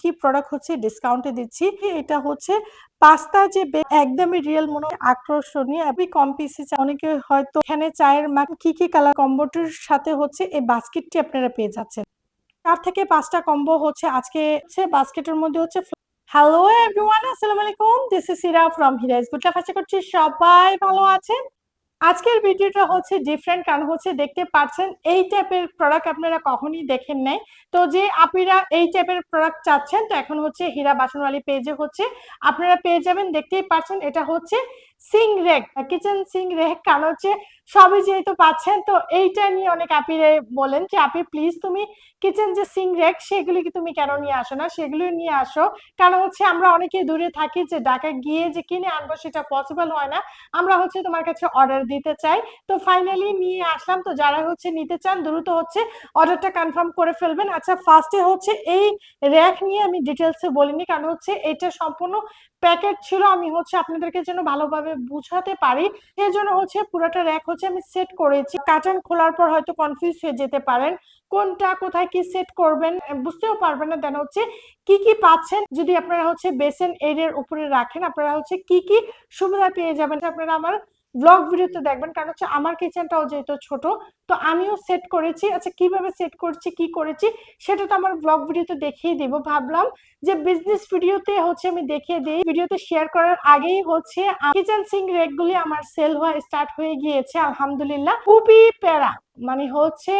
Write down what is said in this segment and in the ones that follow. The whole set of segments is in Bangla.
কি প্রোডাক্ট হচ্ছে ডিসকাউন্টে দিচ্ছি। এটা হচ্ছে পাস্তা যে একদমই রিয়েল মনে আকর্ষণীয়। আপনি কম পিসে অনেকে হয়তো এখানে চায়ের মাখ কি কি কালার কম্বোটির সাথে হচ্ছে এই বাস্কেটটি আপনারা পেয়ে যাচ্ছেন। চার থেকে পাঁচটা কম্বো হচ্ছে আজকে হচ্ছে বাস্কেটের মধ্যে হচ্ছে হ্যালো এভরিওয়ান আসসালামু আলাইকুম। দিস ইজ সিরা ফ্রম হিরাইজ গুডলাফ আশা করছি সবাই ভালো আছেন। আজকের ভিডিওটা হচ্ছে ডিফারেন্ট কারণ হচ্ছে দেখতে পাচ্ছেন এই টাইপের প্রোডাক্ট আপনারা কখনই দেখেন নাই। তো যে আপনারা এই টাইপের প্রোডাক্ট চাচ্ছেন, তো এখন হচ্ছে হীরা বাসনওয়ালি পেজে হচ্ছে। আপনারা পেয়ে যাবেন, দেখতেই পাচ্ছেন, এটা হচ্ছে sink rack kitchen sink rack কারণ হচ্ছে সবই যেহেতু পাচ্ছেন, তো এইটা নিয়ে অনেক আপিরে বলেন যে আপি প্লিজ তুমি কিচেন যে সিং রেক সেগুলি কি তুমি কেন নিয়ে আসো না? সেগুলো নিয়ে আসো। কারণ হচ্ছে আমরা অনেকে দূরে থাকি যে ঢাকা গিয়ে যে কিনে আনব সেটা পসিবল হয় না। আমরা হচ্ছে তোমার কাছে অর্ডার দিতে চাই। তো ফাইনালি নিয়ে আসলাম। তো যারা হচ্ছে নিতে চান, দ্রুত হচ্ছে অর্ডারটা কনফার্ম করে ফেলবেন। আচ্ছা ফার্স্টে হচ্ছে এই র্যাক নিয়ে আমি ডিটেলসে বলিনি, কারণ হচ্ছে এটা সম্পূর্ণ প্যাকেট ছিল, আমি হচ্ছে আপনাদেরকে যেন ভালোভাবে বুঝাতে পারি। সেই জন্য হচ্ছে পুরোটা র্যাক হচ্ছে আমি সেট করেছি। কার্টন খোলার পর হয়তো কনফিউজ হয়ে যেতে পারেন। কোনটা, কোথায় কি সেট করবেন বুঝতেও পারবেন না। দেন হচ্ছে কি কি পাচ্ছেন, যদি আপনারা হচ্ছে বেসেন এরিয়ার উপরে রাখেন, আপনারা হচ্ছে কি কি সুবিধা পেয়ে যাবেন। আপনারা আমার ব্লগ ভিডিওতে দেখবেন, কারণ হচ্ছে আমার কিচেনটাও যেহেতু ছোট, তো আমিও সেট করেছি। আচ্ছা কীভাবে সেট করছি, কি করেছি, সেটা তো আমার ব্লগ ভিডিওতে দেখিয়ে দিব। ভাবলাম যে বিজনেস ভিডিওতে হচ্ছে আমি দেখিয়ে দিই। ভিডিওতে শেয়ার করার আগেই হচ্ছে কিচেন সিং রেকগুলি আমার সেল হওয়া স্টার্ট হয়ে গিয়েছে, আলহামদুলিল্লাহ। খুবই প্যারা মানে হচ্ছে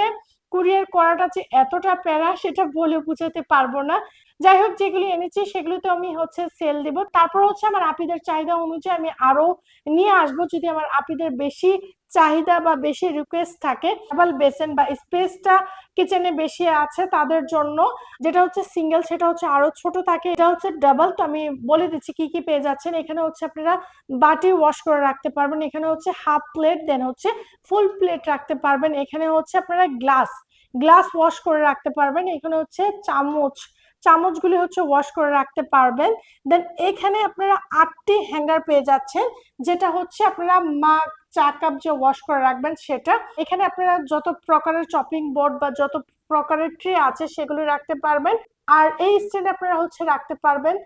কুরিয়ার করাটা যে এতটা প্যারা, সেটা বলে বুঝাতে পারব না। যাই হোক যেগুলি এনেছি সেগুলোতে আমি হচ্ছে সেল দিব। তারপর হচ্ছে আমার আপিদের চাহিদা অনুযায়ী আমি আরও নিয়ে আসব যদি আমার আপিদের বেশি চাহিদা বা বেশি রিকোয়েস্ট থাকে। ডাবল বেসেন বা স্পেসটা কিচেনে বেশি আছে তাদের জন্য। যেটা হচ্ছে সিঙ্গেল সেটা হচ্ছে আরও ছোট থাকে। এটা হচ্ছে ডাবল তো আমি বলে দিচ্ছি কি কি পেয়ে যাচ্ছেন। এখানে হচ্ছে আপনারা বাটি ওয়াশ করে রাখতে পারবেন। এখানে হচ্ছে হাফ প্লেট দেন হচ্ছে ফুল প্লেট রাখতে পারবেন। এখানে হচ্ছে আপনারা গ্লাস গ্লাস ওয়াশ করে রাখতে পারবেন। এখানে হচ্ছে চামচ চামচগুলি হচ্ছে ওয়াশ করে রাখতে পারবেন। দেন এখানে আপনারা আটটি হ্যাঙ্গার পেয়ে যাচ্ছেন, যেটা হচ্ছে আপনারা মাগ চা কাপ যে ওয়াশ করে রাখবেন সেটা। এখানে আপনারা যত প্রকারের চপিং বোর্ড বা যত প্রকারের ট্রে আছে সেগুলো রাখতে পারবেন। আর এই স্ট্যান্ড আপনারা হচ্ছে রাখতে পারবেন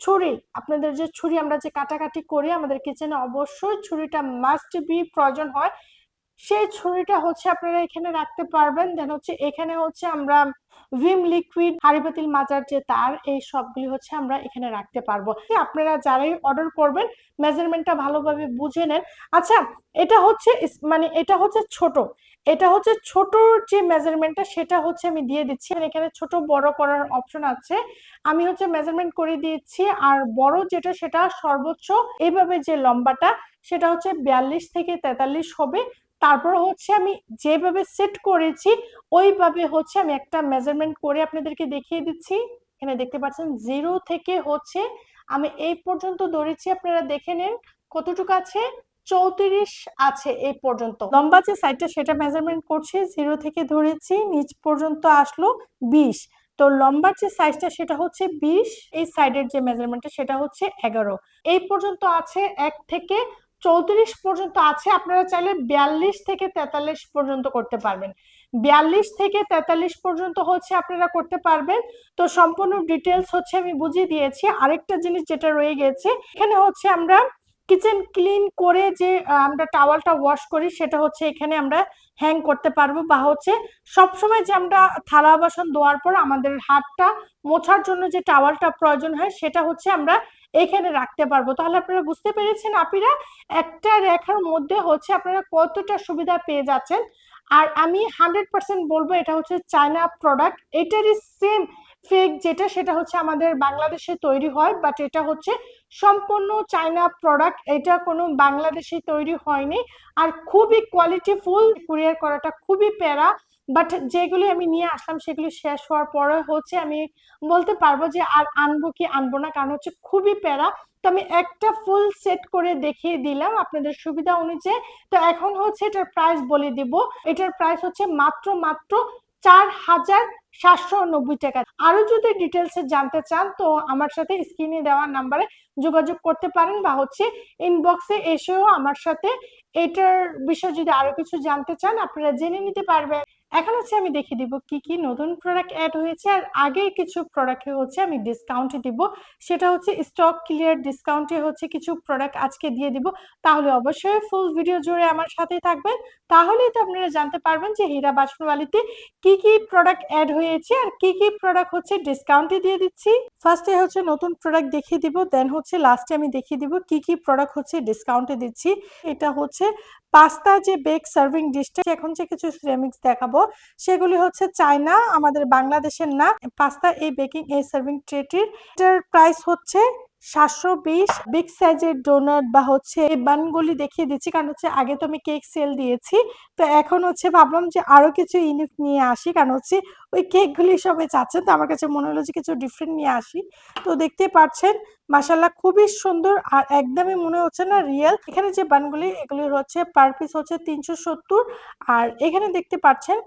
ছুরি। আপনাদের যে ছুরি আমরা যে কাটাকাটি করি আমাদের কিচেনে অবশ্যই ছুরিটা মাস্ট বি প্রয়োজন হয়। সেই ছুরিটা হচ্ছে আপনারা এখানে রাখতে পারবেন। দেন হচ্ছে এখানে হচ্ছে আমরা ভিম লিকুইড হাড়িপাতিল মাজার যে তার, এই সবগুলি হচ্ছে আমরা এখানে রাখতে পারব। আপনারা যারাই অর্ডার করবেন মেজারমেন্টটা ভালোভাবে বুঝে নেন। আচ্ছা এটা হচ্ছে মানে এটা হচ্ছে ছোট। এটা হচ্ছে ছোট যে মেজারমেন্টটা সেটা হচ্ছে আমি দিয়ে দিচ্ছি। এখানে ছোট বড় করার অপশন আছে। আমি হচ্ছে মেজারমেন্ট করে দিয়েছি। আর বড় যেটা, সেটা সর্বোচ্চ এইভাবে যে লম্বাটা, সেটা হচ্ছে বিয়াল্লিশ থেকে তেতাল্লিশ হবে। তারপর হচ্ছে আমি যেভাবে সেট করেছি, ওইভাবে হচ্ছে আমি একটা মেজারমেন্ট করে আপনাদেরকে দেখিয়ে দিচ্ছি। এখানে দেখতে পাচ্ছেন জিরো থেকে হচ্ছে আমি এই পর্যন্ত ধরেছি, আপনারা দেখে নিন কতটুকু আছে, চৌত্রিশ আছে এই পর্যন্ত। লম্বা যে সাইডটা সেটা মেজারমেন্ট করছি জিরো থেকে ধরেছি, নিচ পর্যন্ত আসলো বিশ। তো লম্বার যে সাইজটা সেটা হচ্ছে বিশ, এই সাইডের যে মেজারমেন্টটা সেটা হচ্ছে এগারো। এই পর্যন্ত আছে এক থেকে চৌত্রিশ পর্যন্ত আছে, আপনারা চাইলে বিয়াল্লিশ থেকে তেতাল্লিশ পর্যন্ত করতে পারবেন। বিয়াল্লিশ থেকে তেতাল্লিশ পর্যন্ত হচ্ছে আপনারা করতে পারবেন। তো সম্পূর্ণ ডিটেলস হচ্ছে আমি বুঝিয়ে দিয়েছি। আরেকটা জিনিস যেটা রয়ে গেছে, এখানে হচ্ছে আমরা কিচেন ক্লিন করে যে আমরা টাওয়ালটা ওয়াশ করি, সেটা হচ্ছে এখানে আমরা হ্যাং করতে পারব বা হচ্ছে সবসময় যে আমরা থালা বাসন ধোয়ার পর আমাদের হাতটা মোছার জন্য যে টাওয়ালটা প্রয়োজন হয়, সেটা হচ্ছে আমরা এখানে রাখতে পারব। তাহলে আপনারা বুঝতে পেরেছেন আপিরা, একটা রেখার মধ্যে হচ্ছে আপনারা কতটা সুবিধা পেয়ে যাচ্ছেন। আর আমি হান্ড্রেড পার্সেন্ট বলব এটা হচ্ছে চায়না প্রোডাক্ট এটারই সেম ফেক যেটা, সেটা হচ্ছে আমাদের বাংলাদেশে তৈরি হয় বাট এটা হচ্ছে সম্পূর্ণ চায়না প্রোডাক্ট এটা কোনো বাংলাদেশে তৈরি হয়নি, আর খুবই কোয়ালিটিফুল কুরিয়ার করাটা খুবই প্যারা বাট যেগুলি আমি নিয়ে আসলাম, সেগুলি শেষ হওয়ার পরে হচ্ছে আমি বলতে পারব যে আর আনব কি আনব না, কারণ হচ্ছে খুবই প্যারা। তো আমি একটা ফুল সেট করে দেখিয়ে দিলাম আপনাদের সুবিধা অনুযায়ী। তো এখন হচ্ছে এটার প্রাইস বলে দিব। এটার প্রাইস হচ্ছে মাত্র মাত্র চার হাজার সাতশো নব্বই টাকা। আরও যদি ডিটেলসে জানতে চান, তো আমার সাথে স্ক্রিনে দেওয়ার নাম্বারে যোগাযোগ করতে পারেন বা হচ্ছে ইনবক্সে এসেও আমার সাথে এটার বিষয়ে যদি আরও কিছু জানতে চান, আপনারা জেনে নিতে পারবেন। এখন হচ্ছে আমি দেখিয়ে দিব কি কি নতুন প্রোডাক্ট অ্যাড হয়েছে আর আগে কিছু প্রোডাক্টে হচ্ছে আমি ডিসকাউন্টে দিব। সেটা হচ্ছে স্টক ক্লিয়ার ডিসকাউন্টে হচ্ছে কিছু প্রোডাক্ট আজকে দিয়ে দিব। তাহলে অবশ্যই ফুল ভিডিও জুড়ে আমার সাথে থাকবেন। তাহলেই তো আপনারা জানতে পারবেন যে হীরা বাসনওয়ালিতে কি কি প্রোডাক্ট অ্যাড হয়েছে আর কি কি প্রোডাক্ট হচ্ছে ডিসকাউন্টে দিয়ে দিচ্ছি। ফার্স্টে হচ্ছে নতুন প্রোডাক্ট দেখিয়ে দিব দেন হচ্ছে লাস্টে আমি দেখিয়ে দিব কি কি প্রোডাক্ট হচ্ছে ডিসকাউন্টে দিচ্ছি। এটা হচ্ছে পাস্তা যে বেক সার্ভিং ডিশটা এখন যে কিছু সিরামিক্স দেখাবো সেগুলি হচ্ছে চায়না, আমাদের বাংলাদেশের না, পাস্তা, এই বেকিং এই সার্ভিং ট্রেটির এটার প্রাইস হচ্ছে সাতশো বিশ। বিগ সাইজের ডোনাট বা হচ্ছে এই বানগুলি দেখিয়ে দিচ্ছি, কারণ হচ্ছে আগে তো আমি কেক সেল দিয়েছি। তো এখন হচ্ছে ভাবলাম যে আরও কিছু ইউনিক নিয়ে আসি, কারণ হচ্ছে ওই কেকগুলি সবাই চাচ্ছেন তো আমার কাছে মনে হলো যে কিছু ডিফারেন্ট নিয়ে আসি। তো দেখতে পাচ্ছেন মাসাল্লাহ খুবই সুন্দর আর একদমই মনে হচ্ছে না রিয়েল এখানে যে বানগুলি, এগুলি হচ্ছে পার পিস হচ্ছে তিনশো সত্তর আর এখানে দেখতে পাচ্ছেন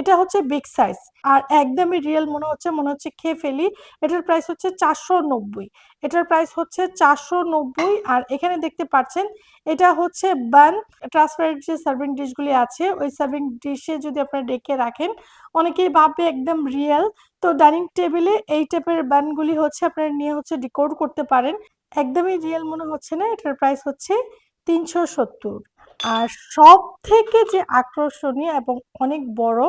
এটা হচ্ছে বিগ সাইজ আর একদমই রিয়েল মনে হচ্ছে মনে হচ্ছে খেয়ে ফেলি। এটার প্রাইস হচ্ছে চারশো নব্বই। এটার প্রাইস হচ্ছে চারশো নব্বই আর এখানে দেখতে পাচ্ছেন এটা হচ্ছে বান ট্রান্সপারেন্ট যে সার্ভিং ডিশগুলি আছে, ওই সার্ভিং ডিশে যদি আপনারা ডেকে রাখেন, অনেকেই ভাববে একদম রিয়েল তো ডাইনিং টেবিলে এই টাইপের বানগুলি হচ্ছে আপনারা নিয়ে হচ্ছে ডিকোড করতে পারেন। একদমই রিয়েল মনে হচ্ছে না, এটার প্রাইস হচ্ছে তিনশো সত্তর। আর সব থেকে যে আকর্ষণীয় এবং অনেক বড়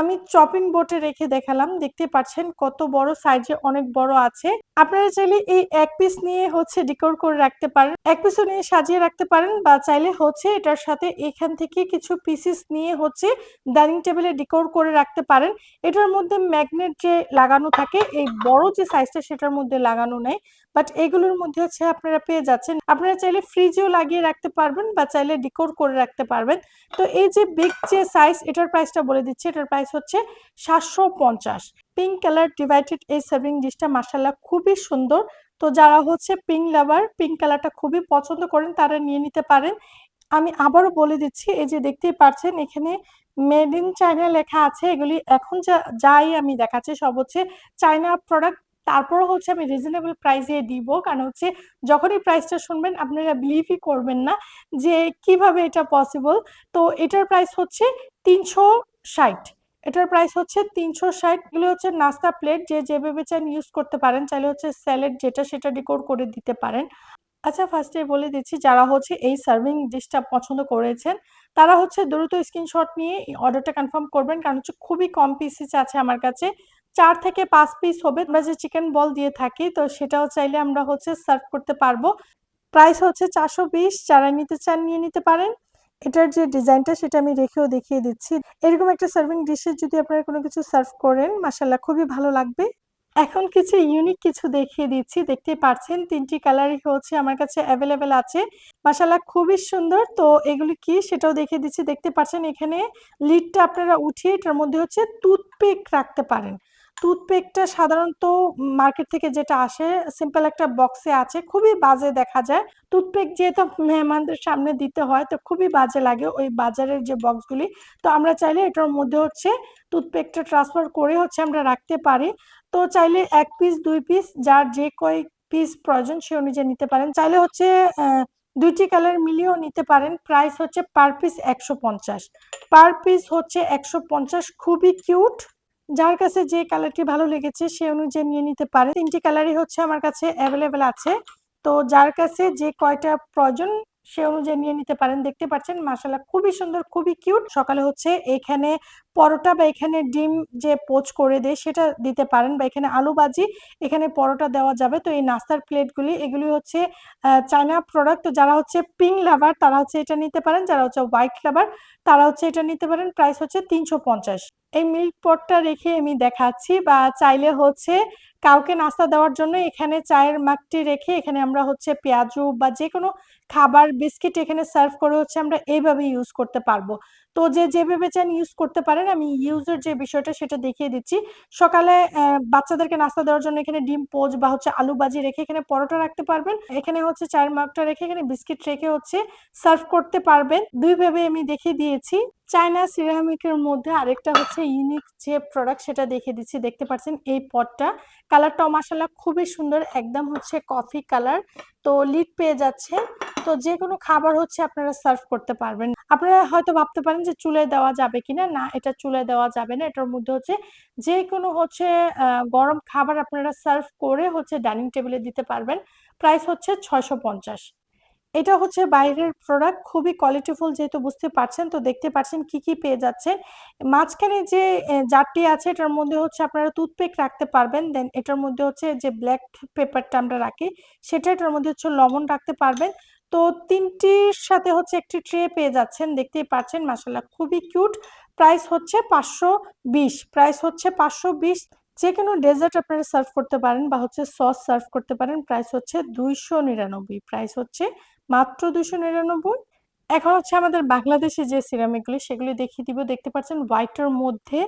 আমি চপিং বোর্ডে রেখে দেখালাম, দেখতে পাচ্ছেন কত বড় সাইজে অনেক বড় আছে। আপনারা চাইলে এই এক পিস নিয়ে হচ্ছে ডিকোর করে রাখতে পারেন, এক পিসও নিয়ে সাজিয়ে রাখতে পারেন বা চাইলে হচ্ছে এটার সাথে এখান থেকে কিছু পিসেস নিয়ে হচ্ছে ডাইনিং টেবিলে ডিকোর করে রাখতে পারেন। এটার মধ্যে ম্যাগনেট যে লাগানো থাকে, এই বড় যে সাইজটা সেটার মধ্যে লাগানো নেই বাট এগুলোর মধ্যে হচ্ছে আপনারা পেয়ে যাচ্ছেন। আপনারা চাইলে ফ্রিজেও লাগিয়ে রাখতে পারবেন বা চাইলে ডিকোর করে রাখতে পারবেন। তো এই যে বিগ যে সাইজ এটার প্রাইসটা বলে দিচ্ছি, এটার প্রাইস হচ্ছে সাতশো পঞ্চাশ। পিঙ্ক কালার ডিভাইডেড এই সার্ভিং ডিশটা মাসাল্লাহ খুবই সুন্দর। তো যারা হচ্ছে পিঙ্ক লাভার পিঙ্ক কালারটা খুবই পছন্দ করেন, তারা নিয়ে নিতে পারেন। আমি আবারও বলে দিচ্ছি, এই যে দেখতেই পাচ্ছেন এখানে মেড ইন চায়না লেখা আছে। এগুলি এখন যা, যাই আমি দেখাচ্ছি, সব হচ্ছে চায়না প্রোডাক্ট তারপরও হচ্ছে আমি রিজনেবল প্রাইসে দিব, কারণ হচ্ছে যখনই প্রাইসটা শুনবেন, আপনারা বিলিভই করবেন না যে কীভাবে এটা পসিবল তো এটার প্রাইস হচ্ছে তিনশো ষাট। এটার প্রাইস হচ্ছে তিনশো ষাট। এগুলো হচ্ছে নাস্তা প্লেট যে যেভাবে চান ইউজ করতে পারেন। চাইলে হচ্ছে স্যালাড যেটা সেটা ডেকোর করে দিতে পারেন। আচ্ছা ফার্স্টে বলে দিচ্ছি, যারা হচ্ছে এই সার্ভিং ডিশটা পছন্দ করেছেন, তারা হচ্ছে দ্রুত স্ক্রিনশট নিয়ে অর্ডারটা কনফার্ম করবেন। কারণ হচ্ছে খুবই কম পিসেস আছে আমার কাছে। চার থেকে পাঁচ পিস হবে। আমরা যে চিকেন বল দিয়ে থাকি, তো সেটাও চাইলে আমরা হচ্ছে সার্ভ করতে পারব। প্রাইস হচ্ছে চারশো বিশ। যারা নিতে চান নিয়ে নিতে পারেন। এটার যে ডিজাইনটা সেটা আমি রেখেও দেখিয়ে দিচ্ছি। এরকম একটা সার্ভিং ডিশে যদি আপনারা কোনো কিছু সার্ভ করেন মাসাল্লাহ খুবই ভালো লাগবে। এখন কিছু ইউনিক কিছু দেখিয়ে দিচ্ছি, দেখতে পাচ্ছেন তিনটি কালারই হচ্ছে আমার কাছে অ্যাভেলেবেল আছে। মাসাল্লাহ খুবই সুন্দর, তো এগুলি কি সেটাও দেখিয়ে দিচ্ছি। দেখতে পাচ্ছেন এখানে লিডটা আপনারা উঠিয়ে এটার মধ্যে হচ্ছে টুথপিক রাখতে পারেন। টুথপিকটা সাধারণত মার্কেট থেকে যেটা আসে সিম্পল একটা বক্সে আছে, খুবই বাজে দেখা যায়। টুথপেক যেহেতু মেহমানদের সামনে দিতে হয়, তো খুবই বাজে লাগে ওই বাজারের যে বক্সগুলি তো আমরা চাইলে এটার মধ্যে হচ্ছে টুথপেকটা ট্রান্সফার করে হচ্ছে আমরা রাখতে পারি। তো চাইলে এক পিস দুই পিস যার যে কয় পিস প্রয়োজন সে অনুযায়ী নিতে পারেন। চাইলে হচ্ছে দুইটি কালার মিলিয়েও নিতে পারেন। প্রাইস হচ্ছে পার পিস একশো পঞ্চাশ। পার পিস হচ্ছে একশো পঞ্চাশ, খুবই কিউট যার কাছে যে কালারটি ভালো লেগেছে সে অনুযায়ী নিয়ে নিতে পারে। তিনটি কালারই হচ্ছে আমার কাছে অ্যাভেলেবেল আছে। তো যার কাছে যে কয়টা প্রয়োজন সে অনুযায়ী নিয়ে নিতে পারেন। দেখতে পাচ্ছেন মাসাল্লাহ খুবই সুন্দর, খুবই কিউট সকালে হচ্ছে এখানে পরোটা বা এখানে ডিম যে পোচ করে দেয় সেটা দিতে পারেন বা এখানে আলু ভাজি, এখানে পরোটা দেওয়া যাবে। তো এই নাস্তার প্লেটগুলি, এগুলি হচ্ছে চায়না প্রোডাক্ট তো যারা হচ্ছে পিঙ্ক লাভার তারা হচ্ছে এটা নিতে পারেন। যারা হচ্ছে হোয়াইট লাভার তারা হচ্ছে এটা নিতে পারেন। প্রাইস হচ্ছে তিনশো পঞ্চাশ। এই মিল্ক পটটা রেখে আমি দেখাচ্ছি বা চাইলে হচ্ছে কাউকে নাস্তা দেওয়ার জন্য এখানে চায়ের মাগটি রেখে এখানে আমরা হচ্ছে পেঁয়াজু বা যে কোনো খাবার, বিস্কিট এখানে সার্ভ করে হচ্ছে আমরা এইভাবে ইউজ করতে পারব। তো যে যেভাবে চান ইউজ করতে পারেন। আমি ইউজের যে বিষয়টা সেটা দেখিয়ে দিচ্ছি। সকালে বাচ্চাদেরকে নাস্তা দেওয়ার জন্য এখানে ডিম পোজ বা হচ্ছে আলু বাজি রেখে এখানে পরোটা রাখতে পারবেন। এখানে হচ্ছে চায়ের মাগটা রেখে এখানে বিস্কিট রেখে হচ্ছে সার্ভ করতে পারবেন। দুই দুইভাবে আমি দেখিয়ে দিয়েছি। চায়না সিরামিকের মধ্যে আরেকটা হচ্ছে ইউনিক যে প্রোডাক্ট সেটা দেখিয়ে দিচ্ছি। দেখতে পাচ্ছেন এই পটটা। কালারটাও মাসাল্লাহ খুবই সুন্দর। একদম হচ্ছে কফি কালার তো লিড পেয়ে যাচ্ছে। তো যে কোনো খাবার হচ্ছে আপনারা সার্ভ করতে পারবেন। আপনারা হয়তো ভাবতে পারেন যে চুলে দেওয়া যাবে কিনা। না, এটা চুলে দেওয়া যাবে না। এটার মধ্যে হচ্ছে যে কোনো হচ্ছে গরম খাবার আপনারা সার্ভ করে হচ্ছে ডাইনিং টেবিলে দিতে পারবেন। প্রাইস হচ্ছে ছয়শো পঞ্চাশ। এটা হচ্ছে বাইরের প্রোডাক্ট খুবই কোয়ালিটিফুল যেহেতু বুঝতে পারছেন, তো দেখতে পাচ্ছেন কি কি পেয়ে যাচ্ছে। মাঝখানে যে জারটি আছে, এটার মধ্যে হচ্ছে আপনারা টুথপেক রাখতে পারবেন। দেন এটার মধ্যে হচ্ছে যে ব্ল্যাক পেপারটা আমরা রাখি, সেটা এটার মধ্যে হচ্ছে লবণ রাখতে পারবেন। তো তিনটির সাথে হচ্ছে একটি ট্রে পেয়ে যাচ্ছেন, দেখতেই পাচ্ছেন মাসাল্লাহ খুবই কিউট। প্রাইস হচ্ছে পাঁচশো বিশ, প্রাইস হচ্ছে পাঁচশো বিশ। যে কোনো ডেজার্ট আপনারা সার্ভ করতে পারেন বা হচ্ছে সস সার্ভ করতে পারেন, প্রাইস হচ্ছে দুইশো নিরানব্বই, প্রাইস হচ্ছে মাত্র দুইশো নিরানব্বই। এখন হচ্ছে আমাদের বাংলাদেশে যে সিরামিকগুলি, সেগুলি দেখিয়ে দিব। দেখতে পাচ্ছেন হোয়াইটের মধ্যে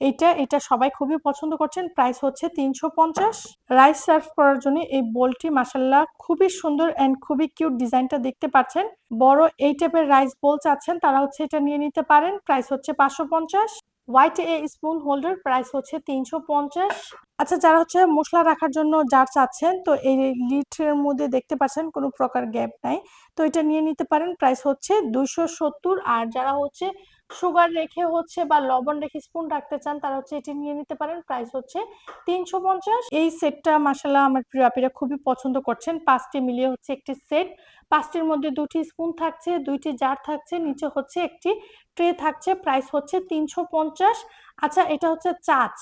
এটা এটা সবাই খুবই পছন্দ করছেন। প্রাইস হচ্ছে তিনশো পঞ্চাশ। রাইস সার্ভ করার জন্য এই বোলটি মাসাল্লাহ খুবই সুন্দর অ্যান্ড খুবই কিউট ডিজাইনটা দেখতে পাচ্ছেন। বড় এই টাইপের রাইস বোল চাচ্ছেন তারা হচ্ছে এটা নিয়ে নিতে পারেন। প্রাইস হচ্ছে পাঁচশো পঞ্চাশ। হোয়াইট এ স্পুন হোল্ডার প্রাইস হচ্ছে তিনশো পঞ্চাশ। আচ্ছা যারা হচ্ছে মশলা রাখার জন্য যার চাচ্ছেন, তো এই লিটের মধ্যে দেখতে পাচ্ছেন কোনো প্রকার গ্যাপ নাই। তো এটা নিয়ে নিতে পারেন প্রাইস হচ্ছে দুইশো সত্তর। আর যারা হচ্ছে সুগার রেখে হচ্ছে বা লবণ রেখে স্পুন রাখতে চান, তারা হচ্ছে এটি নিয়ে নিতে পারেন প্রাইস হচ্ছে তিনশো পঞ্চাশ। এই সেটটা মাসাল্লাহ আমার প্রিয় আপিরা খুবই পছন্দ করছেন। পাঁচটি মিলিয়ে হচ্ছে একটি সেট পাঁচটির মধ্যে দুটি স্পুন থাকছে, দুইটি জার থাকছে, নিচে হচ্ছে একটি ট্রে থাকছে, প্রাইস হচ্ছে তিনশো পঞ্চাশ। আচ্ছা এটা হচ্ছে চাচ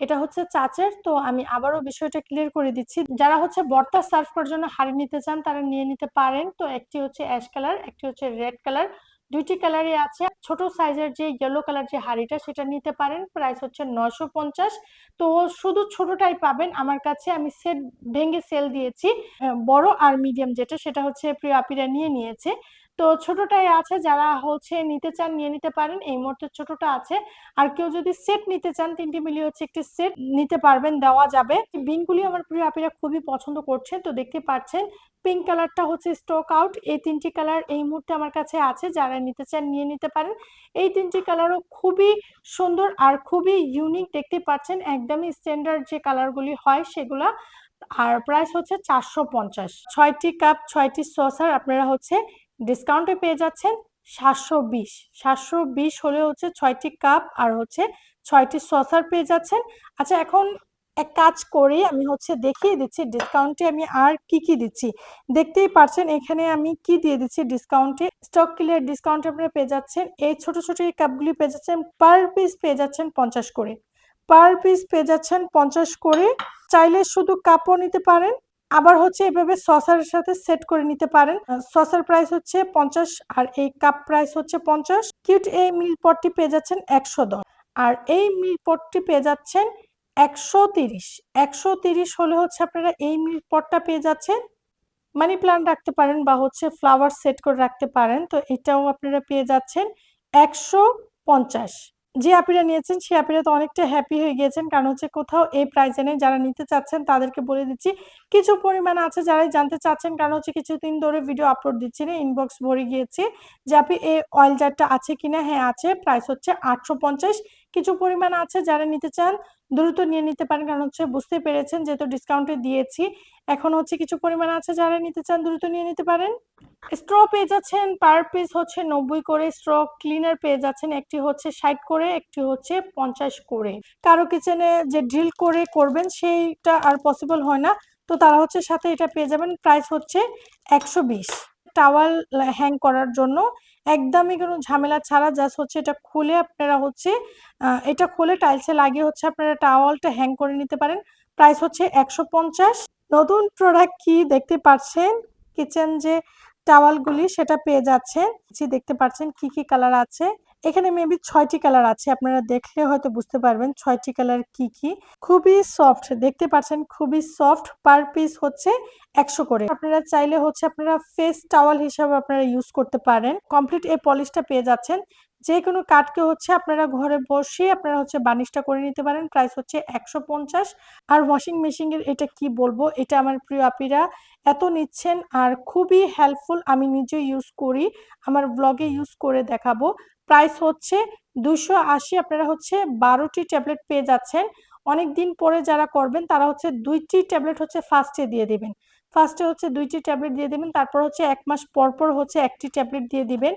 এটা হচ্ছে চাচের তো আমি আবারও বিষয়টা ক্লিয়ার করে দিচ্ছি। যারা হচ্ছে বর্তা সার্ভ করার জন্য হাড়ি নিতে চান, তারা নিয়ে নিতে পারেন। তো একটি হচ্ছে অ্যাশ কালার, একটি হচ্ছে রেড কালার। দুইটি কালারই আছে। ছোট সাইজের যে ইয়েলো কালার যে হাড়িটা সেটা নিতে পারেন। প্রাইস হচ্ছে নশো পঞ্চাশ। তো শুধু ছোটটাই পাবেন। আমার কাছে আমি সেট ভেঙে সেল দিয়েছি। বড় আর মিডিয়াম যেটা, সেটা হচ্ছে প্রিয় আপিরা নিয়ে নিয়েছে। তো ছোটটাই আছে, যারা হচ্ছে নিতে চান নিয়ে নিতে পারেন। এই মুহূর্তে ছোটটা আছে। আর কেউ যদি সেট নিতে চান, তিনটি মিলিয়ে হচ্ছে একটি সেট নিতে পারবেন, দেওয়া যাবে। বিনগুলি আমার প্রিয় আপিরা খুবই পছন্দ করছেন, তো দেখতে পাচ্ছেন। পিঙ্ক কালারটা হচ্ছে স্টক আউট এই তিনটি কালার এই মুহূর্তে আমার কাছে আছে, যারা নিতে চান নিয়ে নিতে পারেন। এই তিনটি কালারও খুবই সুন্দর আর খুবই ইউনিক দেখতে পাচ্ছেন। একদমই স্ট্যান্ডার্ড যে কালারগুলি হয় সেগুলা। আর প্রাইস হচ্ছে চারশো পঞ্চাশ। ছয়টি কাপ ছয়টি সসার আপনারা হচ্ছে ডিসকাউন্টে পেয়ে যাচ্ছেন সাতশো বিশ। সাতশো বিশ হলে হচ্ছে ছয়টি কাপ আর হচ্ছে ছয়টি সসার পেয়ে যাচ্ছেন। আচ্ছা এখন এক কাজ করি, আমি হচ্ছে দেখিয়ে দিচ্ছি ডিসকাউন্টে আমি আর কি কি দিচ্ছি। দেখতেই পারছেন, এখানে আমি কি দিয়ে দিচ্ছি ডিসকাউন্টে স্টক ক্লিয়ার ডিসকাউন্টে আপনারা পেয়ে যাচ্ছেন, এই ছোট ছোট এই কাপগুলি পেয়ে যাচ্ছেন পার পিস পেয়ে যাচ্ছেন পঞ্চাশ করে। পার পিস পেয়ে যাচ্ছেন পঞ্চাশ করে, চাইলে শুধু কাপও নিতে পারেন আবার হচ্ছে এভাবে সসারের সাথে সেট করে নিতে পারেন। সসার প্রাইস হচ্ছে পঞ্চাশ আর এই কাপ প্রাইস হচ্ছে পঞ্চাশ। কিউট এই মিল পটটি পেয়ে যাচ্ছেন একশো দশ। আর এই মিল পটটি পেয়ে যাচ্ছেন একশো তিরিশ। একশো তিরিশ হলে হচ্ছে আপনারা এই মিল পটটা পেয়ে যাচ্ছেন মানি প্লান্ট রাখতে পারেন বা হচ্ছে ফ্লাওয়ার সেট করে রাখতে পারেন। তো এটাও আপনারা পেয়ে যাচ্ছেন একশো পঞ্চাশ। যে আপিরা নিয়েছেন সে আপিরা তো অনেকটা হ্যাপি হয়ে গিয়েছেন। কারণ হচ্ছে কোথাও এই প্রাইজে নেই, যারা নিতে চাচ্ছেন তাদেরকে বলে দিচ্ছি, কিছু পরিমাণ আছে যারাই জানতে চাচ্ছেন। কারণ হচ্ছে কিছুদিন ধরে ভিডিও আপলোড দিচ্ছি না ইনবক্স ভরে গিয়েছে যে আপনি এই অয়েল জারটা আছে কিনা? হ্যাঁ আছে। প্রাইস হচ্ছে আটশো পঞ্চাশ। কিছু পরিমাণ আছে যারা নিতে চান, দ্রুত নিয়ে নিতে পারেন। কারণ হচ্ছে বুঝতে পেরেছেন যেহেতু ডিসকাউন্টে দিয়েছি। এখন হচ্ছে কিছু পরিমাণ আছে যারা নিতে চান, দ্রুত নিয়ে নিতে পারেন। স্ট্র পেয়ে যাচ্ছেন পার পিস হচ্ছে নব্বই করে। স্ট্র ক্লিনার পেয়ে যাচ্ছেন, একটি হচ্ছে ষাট করে, একটি হচ্ছে পঞ্চাশ করে। কারও কিচেনে যে ড্রিল করে করবেন, সেইটা আর পসিবল হয় না। তো তারা হচ্ছে সাথে এটা পেয়ে যাবেন। প্রাইস হচ্ছে একশো বিশ। টাওয়াল হ্যাং করার জন্য একদমই কোনো ঝামেলা ছাড়া জাস্ট হচ্ছে এটা খুলে আপনারা হচ্ছে এটা খুলে টাইলসে লাগিয়ে হচ্ছে আপনারা টাওয়ালটা হ্যাং করে নিতে পারেন। প্রাইস হচ্ছে একশো পঞ্চাশ। নতুন প্রোডাক্ট কি দেখতে পাচ্ছেন? কিচেন যে টাওয়ালগুলি সেটা পেয়ে যাচ্ছেন। দেখতে পাচ্ছেন কি কি কালার আছে। এখানে মেবি ছয়টি কালার আছে, আপনারা দেখলে হয়তো বুঝতে পারবেন ছয়টি কালার কি কি। খুবই সফট দেখতে পাচ্ছেন খুবই সফট পার পিস হচ্ছে একশো করে। আপনারা চাইলে হচ্ছে আপনারা ফেস টাওয়াল হিসাবে আপনারা ইউজ করতে পারেন। কমপ্লিট এই পলিশটা পেয়ে যাচ্ছেন। যে কোনো কাঠকে হচ্ছে আপনারা ঘরে বসে আপনারা হচ্ছে বানিশটা করে নিতে পারেন। প্রাইস হচ্ছে একশো পঞ্চাশ। আর ওয়াশিং মেশিনের এটা কি বলব? এটা আমার প্রিয় আপিরা এত নিচ্ছেন আর খুবই হেল্পফুল আমি নিজে ইউজ করি। আমার ব্লগে ইউজ করে দেখাবো। প্রাইস হচ্ছে দুশো আশি। আপনারা হচ্ছে বারোটি ট্যাবলেট পেয়ে যাচ্ছেন। অনেক দিন পরে যারা করবেন, তারা হচ্ছে দুইটি ট্যাবলেট হচ্ছে ফার্স্টে দিয়ে দিবেন। ফার্স্টে হচ্ছে দুইটি ট্যাবলেট দিয়ে দিবেন, তারপর হচ্ছে এক মাস পর পর হচ্ছে একটি ট্যাবলেট দিয়ে দিবেন।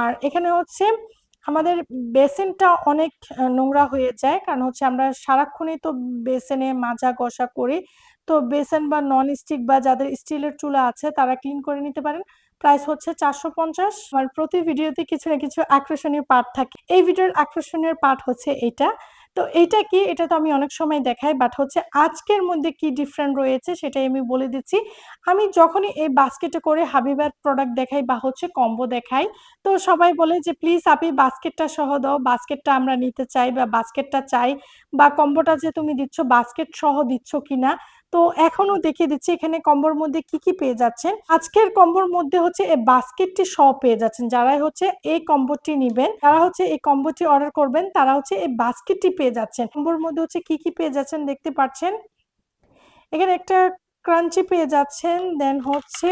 আর এখানে হচ্ছে আমাদের বেসিনটা অনেক নোংরা হয়ে যায়, কারণ হচ্ছে আমরা সারাক্ষণই তো বেসিনে মাজা ঘষা করি। তো বেসন বা নন স্টিক বা যাদের স্টিলের চুলা আছে, তারা ক্লিন করে নিতে পারেন। প্রাইস হচ্ছে চারশো পঞ্চাশ। আর প্রতি ভিডিওতে কিছু না কিছু আকর্ষণীয় পার্ট থাকে। এই ভিডিওর আকর্ষণীয় পার্ট হচ্ছে এটা। তো এইটা কি? এটা তো আমি অনেক সময় দেখাই বাট হচ্ছে আজকের মধ্যে কি ডিফারেন্ট রয়েছে সেটাই আমি বলে দিচ্ছি। আমি যখনই এই বাস্কেটে করে হাবিবার প্রোডাক্ট দেখাই বা হচ্ছে কম্বো দেখাই, তো সবাই বলে যে প্লিজ আপনি বাস্কেটটা সহ দাও। বাস্কেটটা আমরা নিতে চাই বা বাস্কেটটা চাই বা কম্বোটা যে তুমি দিচ্ছ বাস্কেট সহ দিচ্ছ কিনা? তো এখনও দেখিয়ে দিচ্ছি এখানে কম্বোর মধ্যে কি কি পেয়ে যাচ্ছেন। আজকের কম্বোর মধ্যে হচ্ছে এই বাস্কেটটি সহ পেয়ে যাচ্ছেন। যারাই হচ্ছে এই কম্বোটি নিবেন, তারা হচ্ছে এই কম্বোটি অর্ডার করবেন, তারা হচ্ছে এই বাস্কেটটি পেয়ে যাচ্ছেন। কম্বোর মধ্যে হচ্ছে কি কি পেয়ে যাচ্ছেন দেখতে পাচ্ছেন। এখানে একটা ক্রাঞ্চি পেয়ে যাচ্ছেন, দেন হচ্ছে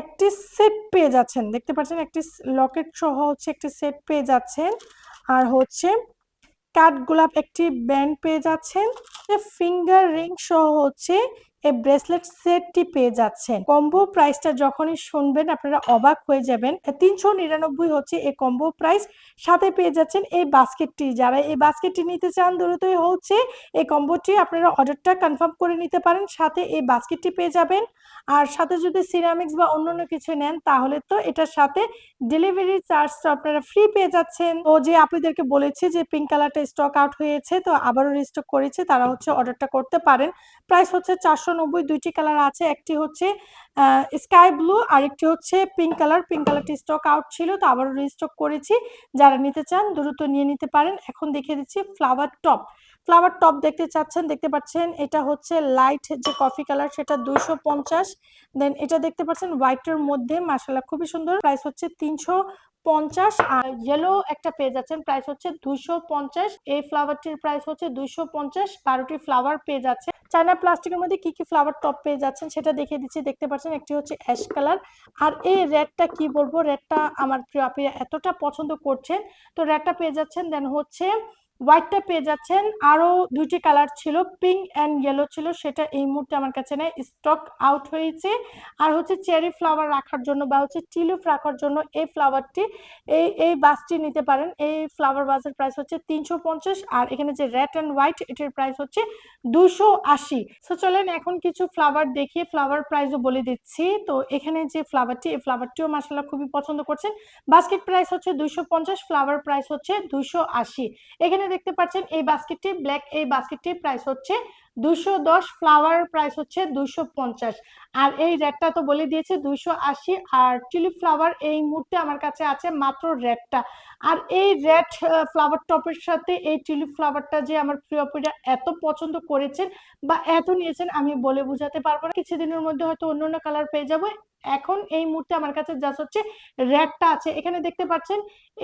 একটি সেট পেয়ে যাচ্ছেন। দেখতে পাচ্ছেন একটি লকেট সহ হচ্ছে একটি সেট পেয়ে যাচ্ছেন। আর হচ্ছে কাঠ গোলাপ একটি ব্যান্ড পেয়ে যাচ্ছেন। ফিঙ্গার রিং সহ হচ্ছে এই ব্রেসলেট সেটটি পেয়ে যাচ্ছেন। কম্বো প্রাইসটা যখনই শুনবেন, আপনারা অবাক হয়ে যাবেন। তিনশো নিরানব্বই হচ্ছে এই কম্বো প্রাইস সাথে পেয়ে যাচ্ছেন এই বাস্কেটটি। যারা এই বাস্কেটটি নিতে চান, দ্রুতই হচ্ছে এই কম্বোটি আপনারা অর্ডারটা কনফার্ম করে নিতে পারেন। সাথে এই বাস্কেটটি পেয়ে যাবেন। আর সাথে যদি সিরামিক্স বা অন্যান্য কিছু নেন, তাহলে তো এটার সাথে ডেলিভারি চার্জটা আপনারা ফ্রি পেয়ে যাচ্ছেন। ও যে আপনাদেরকে বলেছে যে পিঙ্ক কালারটা স্টক আউট হয়েছে, তো আবারও রিস্টক করেছে, তারা হচ্ছে অর্ডারটা করতে পারেন। প্রাইস হচ্ছে চারশো নব্বই দুইটি কালার আছে। একটি হচ্ছে স্কাই ব্লু আর একটি হচ্ছে পিঙ্ক কালার। পিঙ্ক কালারটি স্টক আউট ছিল, তো আবারও রিস্টক করেছি। যারা নিতে চান, দ্রুত নিয়ে নিতে পারেন। এখন দেখিয়ে দিচ্ছি ফ্লাওয়ার টপ ফ্লাওয়ার টপ দেখতে চাচ্ছেন, দেখতে পাচ্ছেন, এটা হচ্ছে লাইট যে কফি কালার সেটা দুইশো পঞ্চাশ। দেন এটা দেখতে পাচ্ছেন হোয়াইটের মধ্যে মাসালা খুবই সুন্দর। প্রাইস হচ্ছে তিনশো পঞ্চাশ আর ইয়েলো একটা পেয়ে যাচ্ছেন প্রাইস হচ্ছে দুইশো পঞ্চাশ। এই ফ্লাওয়ারটির প্রাইস হচ্ছে দুইশো পঞ্চাশ। বারোটি ফ্লাওয়ার পেয়ে যাচ্ছে চায়না প্লাস্টিকের মধ্যে কি কি ফ্লাওয়ার টপ পেয়ে যাচ্ছেন সেটা দেখিয়ে দিচ্ছি। দেখতে পাচ্ছেন একটি হচ্ছে অ্যাশ কালার আর এই রেডটা কি বলব? রেডটা আমার প্রিয় আপনি এতটা পছন্দ করছেন। তো রেডটা পেয়ে যাচ্ছেন দেন হচ্ছে হোয়াইটটা পেয়ে যাচ্ছেন। আরও দুইটি কালার ছিল পিঙ্ক অ্যান্ড ইয়েলো ছিল, সেটা এই মুহূর্তে আমার কাছে নেই স্টক আউট হয়েছে। আর হচ্ছে চেরি ফ্লাওয়ার রাখার জন্য বা হচ্ছে টিলুপ রাখার জন্য এই ফ্লাওয়ারটি এই এই বাসটি নিতে পারেন। এই ফ্লাওয়ার বাসের প্রাইস হচ্ছে তিনশো পঞ্চাশ, আর এখানে যে রেড অ্যান্ড হোয়াইট এটির প্রাইস হচ্ছে দুশো আশি। সো চলেন এখন কিছু ফ্লাওয়ার দেখিয়ে ফ্লাওয়ার প্রাইসও বলে দিচ্ছি। তো এখানে যে ফ্লাওয়ারটি এই ফ্লাওয়ারটিও মাসাল্লাহ খুবই পছন্দ করছেন। বাস্কেট প্রাইস হচ্ছে দুশো পঞ্চাশ ফ্লাওয়ার প্রাইস হচ্ছে দুশো আশি। এখানে দেখতে পাচ্ছেন এই বাস্কেটটি ব্ল্যাক এই বাস্কেটটির প্রাইস হচ্ছে দুশো দশ ফ্লাওয়ার প্রাইস হচ্ছে দুশো পঞ্চাশ। আর এই রেটটা তো বলে দিয়েছে দুশো আশি, আর টিউলিপ ফ্লাওয়ার এই মুহূর্তে আমার কাছে আছে মাত্র রেটটা। আর এই রেড ফ্লাওয়ার টপের সাথে এই টিউলিপ ফ্লাওয়ারটা যে আমার প্রিয় প্রিয়া এত পছন্দ করেছেন বা এত নিয়েছেন আমি বলে বোঝাতে পারব না। কিছুদিনের মধ্যে হয়তো অন্য অন্য কালার পেয়ে যাব। এখন এই মুহূর্তে আমার কাছে জাস্ট হচ্ছে রেডটা আছে। এখানে দেখতে পাচ্ছেন,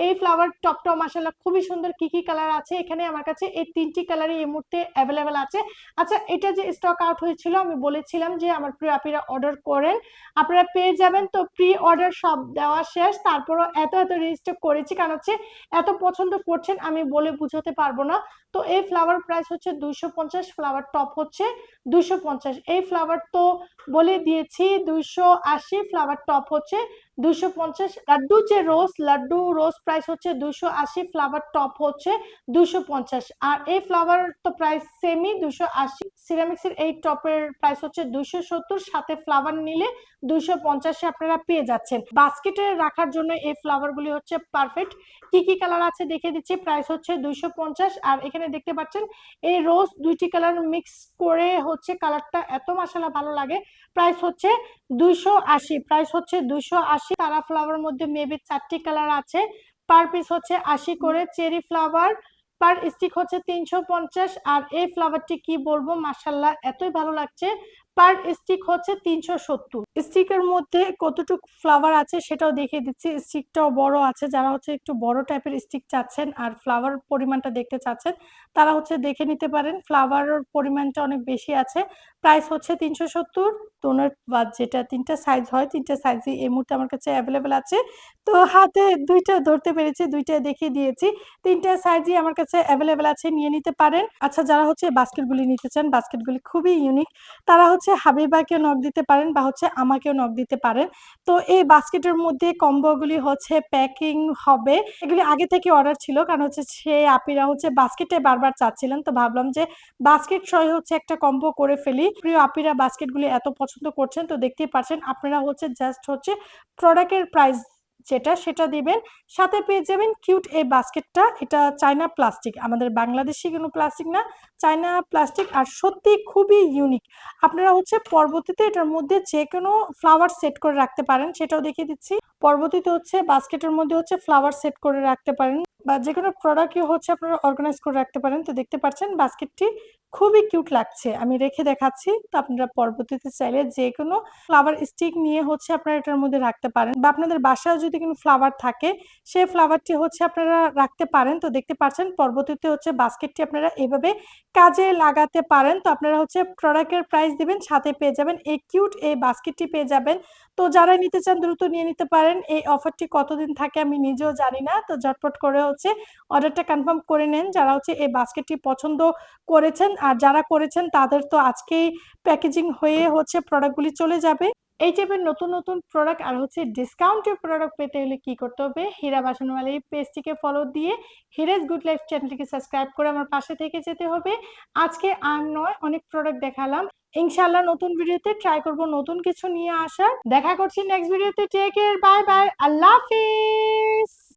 এই ফ্লাওয়ার টপটা মাসাল্লাহ খুবই সুন্দর কি কি কালার আছে। এখানে আমার কাছে এই তিনটি কালারই এই মুহূর্তে অ্যাভেলেবেল আছে। আচ্ছা এটা যে স্টক আউট হয়েছিল, আমি বলেছিলাম যে আমার প্রিয় আপিরা অর্ডার করেন। আপনারা পেয়ে যাবেন। তো প্রি অর্ডার সব দেওয়া শেষ, তারপরও এত এত রেজিস্টার করেছি, কারণ হচ্ছে এত পছন্দ করছেন, আমি বলে বুঝাতে পারব না। তো এই ফ্লাওয়ার প্রাইস হচ্ছে দুইশো পঞ্চাশ ফ্লাওয়ার টপ হচ্ছে দুইশো পঞ্চাশ। এই ফ্লাওয়ার তো বলে দিয়েছি, দুইশো আশি ফ্লাওয়ার টপ হচ্ছে দুইশো পঞ্চাশ লাড্ডু যে রোজ লাড্ডু, রোজ প্রাইস হচ্ছে দুইশো আশি ফ্লাওয়ার টপ হচ্ছে দুইশো পঞ্চাশ। আর এই ফ্লাওয়ার তো প্রাইস সেমই দুইশো আশি। সিরামিক্সের এই টপের প্রাইস হচ্ছে দুইশো সত্তর, সাথে ফ্লাওয়ার নিলে দুইশো পঞ্চাশে আপনারা পেয়ে যাচ্ছেন। বাস্কেটে রাখার জন্য এই ফ্লাওয়ারগুলি হচ্ছে পারফেক্ট কি কি কালার আছে দেখে দিচ্ছি প্রাইস হচ্ছে দুইশো পঞ্চাশ। আর এখানে দেখতে পাচ্ছেন, এই রোজ দুইটি কালার মিক্স করে হচ্ছে কালারটা এত মশালা ভালো লাগে। প্রাইস হচ্ছে দুইশো আশি। প্রাইস হচ্ছে দুইশো আশি। তারা ফ্লাওয়ার মধ্যে মেবি চারটি কালার আছে। পার পিস হচ্ছে আশি করে। চেরি ফ্লাওয়ার পার স্টিক হচ্ছে তিনশো পঞ্চাশ। আর এই ফ্লাওয়ারটি কি বলব? মাসাল্লাহ এতই ভালো লাগছে। পার স্টিক হচ্ছে তিনশো সত্তর। স্টিকের মধ্যে কতটুকু ফ্লাওয়ার আছে সেটাও দেখিয়ে দিচ্ছি। স্টিকটাও বড় আছে, যারা হচ্ছে একটু বড় টাইপের স্টিক চাচ্ছেন আর ফ্লাওয়ার পরিমাণটা দেখতে চাচ্ছেন, তারা হচ্ছে দেখে নিতে পারেন। ফ্লাওয়ারের পরিমাণটা অনেক বেশি আছে। প্রাইস হচ্ছে তিনশো সত্তর। টোনার বা যেটা তিনটা সাইজ হয়, তিনটা সাইজই এই মুহূর্তে আমার কাছে অ্যাভেলেবেল আছে। তো হাতে দুইটা ধরতে পেরেছি দুইটা দেখিয়ে দিয়েছি। তিনটা সাইজই আমার কাছে অ্যাভেলেবেল আছে, নিয়ে নিতে পারেন। আচ্ছা যারা হচ্ছে বাস্কেটগুলি নিতে চান বাস্কেটগুলি খুবই ইউনিক তারা হচ্ছে হাবিবাকেও নক দিতে পারেন বা হচ্ছে আমাকেও নক দিতে পারেন। তো এই বাস্কেটের মধ্যে কম্বোগুলি হচ্ছে প্যাকিং হবে। এগুলি আগে থেকে অর্ডার ছিল কারণ হচ্ছে সে আপিরা হচ্ছে বাস্কেটে বারবার চাচ্ছিলেন। তো ভাবলাম যে বাস্কেট সহ হচ্ছে একটা কম্বো করে ফেলি। প্রিয় আপিরা বাস্কেটগুলি এত পছন্দ করছেন তো দেখতেই পাচ্ছেন আপনারা হচ্ছে জাস্ট হচ্ছে প্রোডাক্টের প্রাইস যেটা সেটা দিবেন। সাথে পেয়ে যাবেন কিউট এই বাস্কেটটা। এটা চায়না প্লাস্টিক। আমাদের বাংলাদেশি কোনো প্লাস্টিক না। চায়না প্লাস্টিক আর সত্যি খুবই ইউনিক। আপনারা হচ্ছে পরবর্তীতে এটার মধ্যে যে কোনো ফ্লাওয়ার সেট করে রাখতে পারেন, সেটাও দেখিয়ে দিচ্ছি। পরবর্তীতে হচ্ছে বাস্কেটের মধ্যে হচ্ছে ফ্লাওয়ার সেট করে রাখতে পারেন বা যে কোনো প্রোডাক্টই হচ্ছে আপনারা অর্গানাইজ করে রাখতে পারেন। তো দেখতে পাচ্ছেন বাস্কেটটি খুবই কিউট লাগছে। আমি রেখে দেখাচ্ছি। তো আপনারা পরবর্তীতে চাইলে যে কোনো ফ্লাওয়ার স্টিক নিয়ে হচ্ছে আপনারা এটার মধ্যে রাখতে পারেন বা আপনাদের বাসায় যদি কোনো ফ্লাওয়ার থাকে, সেই ফ্লাওয়ারটি হচ্ছে আপনারা রাখতে পারেন। তো দেখতে পাচ্ছেন পরবর্তীতে হচ্ছে বাস্কেটটি আপনারা এভাবে কাজে লাগাতে পারেন। তো আপনারা হচ্ছে প্রোডাক্টের প্রাইস দিবেন, সাথে পেয়ে যাবেন। এই কিউট এই বাস্কেটটি পেয়ে যাবেন। তো যারা নিতে চান দ্রুত নিয়ে নিতে পারেন। এই অফারটি কতদিন থাকে আমি নিজেও জানি না। তো ঝটপট করে হচ্ছে অর্ডারটা কনফার্ম করে নেন। যারা হচ্ছে এই বাস্কেটটি পছন্দ করেছেন আর যারা করেছেন তাদের তো আজকেই প্যাকেজিং হয়ে হচ্ছে প্রোডাক্টগুলি চলে যাবে। এই টাইপের নতুন নতুন প্রোডাক্ট আর হচ্ছে ডিসকাউন্টের প্রোডাক্ট পেতে হলে কি করতে হবে? হীরা বাসনওয়ালা এই পেজটিকে ফলো দিয়ে হিরেজ গুড লাইফ চ্যানেলটিকে সাবস্ক্রাইব করে আমার পাশে থেকে যেতে হবে। আজকে আর নয়, অনেক প্রোডাক্ট দেখালাম। ইনশাল্লাহ নতুন ভিডিওতে ট্রাই করব নতুন কিছু নিয়ে আসার। দেখা করছি নেক্সট ভিডিওতে। টেক কেয়ার বাই বাই আল্লাহ হাফিজ!